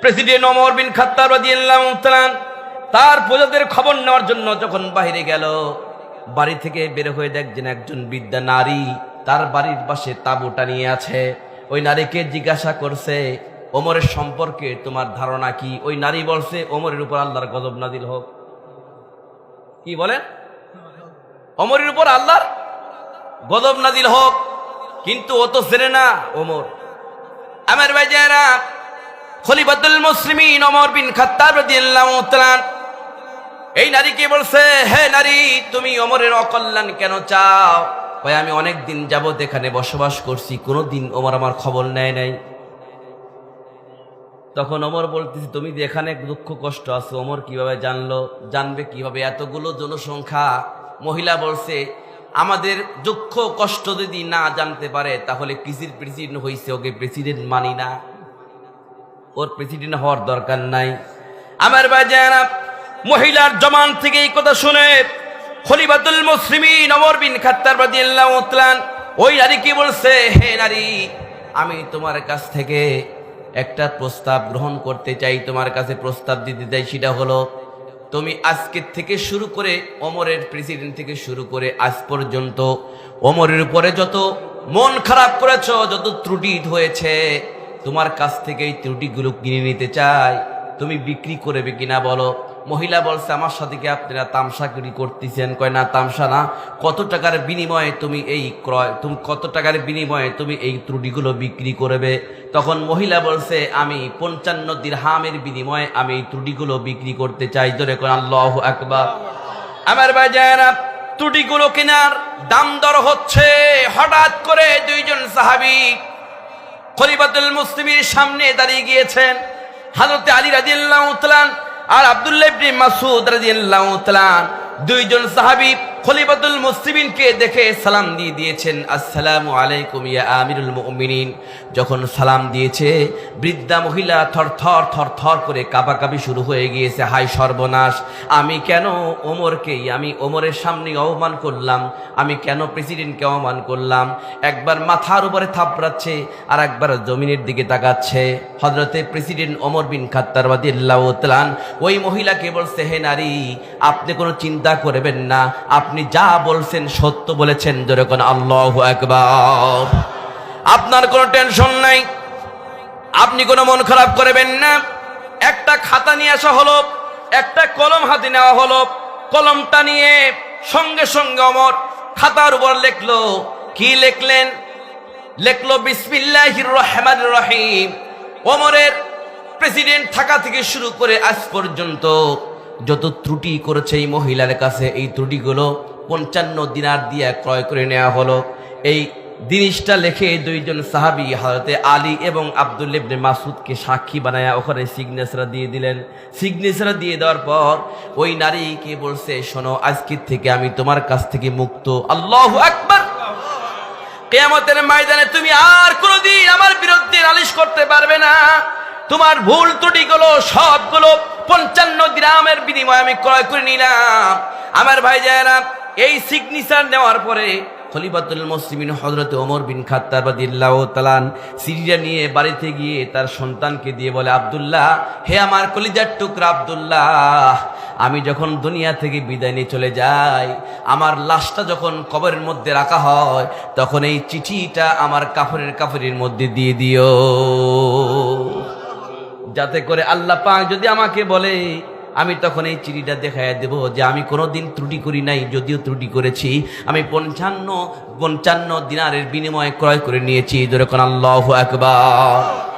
President অমর বিন খাত্তাব তার প্রজাদের খবর নেওয়ার জন্য যখন বাইরে গেল, বাড়ি থেকে বের হয়ে দেখছেন একজন বিদ্যা নারী তার বাড়ির পাশে তাঁবু টানিয়ে আছে। ওই নারীকে জিজ্ঞাসা করছে, ওমরের সম্পর্কে তোমার ধারণা কি? ওই নারী বলছে, ওমরের উপর আল্লাহর গজব নাদিল হোক। কি বলেন? ওমরের উপর আল্লাহর গজব নাদিল হোক। কিন্তু ও তো চেনে না ওমর। আমার ভাই যারা খলিফাতুল মুসলিমিন ওমর বিন খাত্তাব রাদিয়াল্লাহু তাআলা এই নারীকে বলছে, হে নারী, তুমি ওমরের অকল্যাণ কেন চাও? ভাই, আমি অনেক দিন যাবত এখানে বসবাস করছি, কোনোদিন ওমর আমার খবর নেয় নাই। তখন ওমর বলতেছি, তুমি যে এখানে দুঃখ কষ্ট আছো, ওমর কীভাবে জানলো? জানবে কীভাবে? এতগুলো জনসংখ্যা। মহিলা বলছে, আমাদের দুঃখ কষ্ট যদি না জানতে পারে, তাহলে কিসির প্রেসিডেন্ট হয়েছে ওকে প্রেসিডেন্ট মানি না। ওর প্রেসিডেন্ট হওয়ার দরকার নাই। আমার বাজারা মহিলার জমান থেকে এই কথা শুনে খলিফাতুল মুসলিমিন ওমর বিন রাদিয়াল্লাহু তাআলা ওই নারী কি বলছে? হে নারী, আমি তোমার কাছ থেকে একটা প্রস্তাব গ্রহণ করতে চাই, তোমার কাছে প্রস্তাব দিতে চাই, সেটা হলো, তুমি আজকের থেকে শুরু করে অমরের প্রেসিডেন্ট থেকে শুরু করে আজ পর্যন্ত অমরের উপরে যত মন খারাপ করেছ, যত ত্রুটি হয়েছে তোমার কাছ থেকে এই ত্রুটিগুলো কিনে নিতে চাই। তুমি বিক্রি করবে কিনা বলো। মহিলা বলছে, আমার সাথে কি আপনারা তামসাগিরি করতেছেন? কয়, না, তামসা না। কত টাকার বিনিময়ে তুমি এই ক্রয়, তুমি কত টাকার বিনিময়ে তুমি এই ত্রুটিগুলো বিক্রি করবে? তখন মহিলা বলছে, আমি পঞ্চান্ন দিরহামের বিনিময়ে আমি এই ত্রুটিগুলো বিক্রি করতে চাই। জোরে কোন আল্লাহ আকবার। আমার ভাই জায়না ত্রুটিগুলো কেনার দাম দর হচ্ছে। হঠাৎ করে দুইজন সাহাবী খলিফাতুল মুসলিমের সামনে দাঁড়িয়ে গিয়েছেন। হাজরতে আলী রাদিয়াল্লাহু তাআলা আর আব্দুল্লাহ ইবনে রাদিয়াল্লাহু তাআলা। দুইজন সাহাবী খলিফাতুল মুসলিমিনকে দেখে সালাম দিয়ে দিয়েছেন, আসসালামু আলাইকুম ইয়া আমিরুল মুমিনিন। যখন সালাম দিয়েছে, বৃদ্ধা মহিলা থরথর থরথর করে কাঁপাকাঁপি শুরু হয়ে গিয়েছে হাই সর্বনাশ, আমি কেন ওমরকে, আমি ওমরের সামনে অপমান করলাম, আমি কেন প্রেসিডেন্টকে অপমান করলাম? একবার মাথার উপরে থাপড়াচ্ছে আর একবার জমিনের দিকে তাকাচ্ছে। হজরতে প্রেসিডেন্ট ওমর বিন খাত্তার বাদিল্লাহ তালান ওই মহিলাকে বলছে, হে নারী, আপনি কোনো চিন্তা করবেন না, আপনি যা বলছেন সত্য বলেছেন যেরকম আল্লাহ একবার আপনার কোনো টেনশন নাই। আপনি কোনো মন খারাপ করবেন না। একটা খাতা নিয়ে আসা হলো, একটা কলম হাতে নেওয়া হলো, কলমটা নিয়ে সঙ্গে সঙ্গে অমর খাতার উপর লেখলো। কি লেখলেন? লেখলো, বিসমিল্লাহির রহমান রহিম। ওমরের প্রেসিডেন্ট থাকা থেকে শুরু করে আজ পর্যন্ত যত ত্রুটি করেছে এই মহিলার কাছে, এই ত্রুটিগুলো পঞ্চান্ন দিনার দিয়ে ক্রয় করে নেওয়া হলো। এই জিনিসটা লিখে দুইজন সাহাবি হজরতে আলী এবং আব্দুল ইবনে মাসুদকে সাক্ষী বানায়া ওখানে সিগনেচার দিয়ে দিলেন। সিগনেচার দিয়ে দেওয়ার পর ওই নারীকে বলছে, শোনো আজকের থেকে আমি তোমার কাছ থেকে মুক্ত। আল্লাহ আকবার! কেয়ামতের ময়দানে তুমি আর কোনোদিন আমার বিরুদ্ধে নালিশ করতে পারবে না। তোমার ভুল ত্রুটিগুলো, সবগুলো পঞ্চান্ন গ্রামের বিনিময়ে আমি ক্রয় করে নিলাম। আমার ভাই যায়রা এই সিগনেচার নেওয়ার পরে খলিফাতুল মুসলিমিন হজরত ওমর বিন খাত্তাব রাদিয়াল্লাহু তাআলা সিরিয়া নিয়ে বাড়িতে গিয়ে তার সন্তানকে দিয়ে বলে, আব্দুল্লাহ, হে আমার কলিজার টুকরা আব্দুল্লাহ, আমি যখন দুনিয়া থেকে বিদায় নিয়ে চলে যাই, আমার লাশটা যখন কবরের মধ্যে রাখা হয়, তখন এই চিঠিটা আমার কাফরের কাফরের মধ্যে দিয়ে দিও। যাতে করে আল্লাহ পাক যদি আমাকে বলে, আমি তখন এই চিঠিটা দেখাই দেব যে আমি কোনো দিন ত্রুটি করি নাই, যদিও ত্রুটি করেছি। আমি পঞ্চান্ন পঞ্চান্ন দিনারের বিনিময়ে ক্রয় করে নিয়েছি। যেরকম আল্লাহ একবার